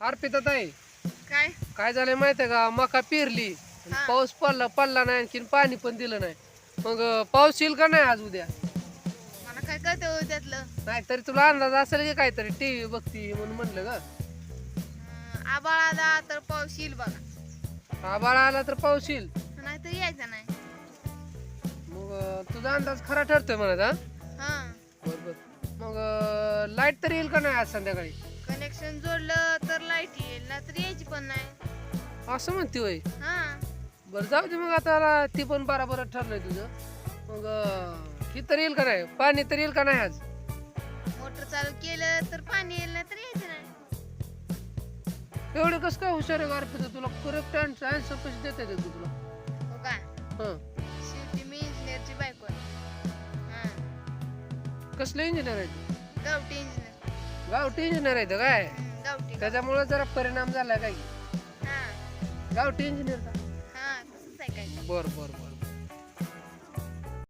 अर्पिता ताई काय? काय झालंय माहितीये का? मका पेरली आणि हा. पाऊस पडला पडला नाही आणखीन पाणी पण दिलं नाही. मग अं, पाऊस येईल का नाही आज उद्या? मला काय कळतं त्यातलं नाही तरी तुला अंदाज असेल की काहीतरी टीव्ही बघती म्हणून म्हणलं ग. अं, आबाळ आला तर पाऊस येईल बघा. आबाळ आला तर पाऊस येईल. नाही तर यायचा नाही. मग अं, तुझा अंदाज खरा ठरतोय म्हणत हा? हा. बरोबर मग लाइट तर येईल का नाही आज संध्याकाळी? कनेक्शन जोडलं पण नाही. असं म्हणते होय? हा. बरं जाऊ दे मग आता ती पण बराबर ठरलंय तुझं. मग अं, ही तर येईल का नाही? पाणी तर येईल का नाही आज? मोटर चालू केलं तर पाणी येईल नाही तर यायचं नाही. एवढं कसं काय हुशार आहे गारपीत तुला करेक्ट आन्सर कशी देता येते तू तुला? हो का? हं. शेवटी मी इंजिनियरची बायको आहे. हा. कसलं इंजिनियर आहे तू? गावठी इंजिनियर गावठी इंजिनियर आहे तो काय? गावठी त्याच्यामुळे जरा परिणाम झाला काय? गावठी इंजिनियर हा तसंच आहे काय बर बर बर.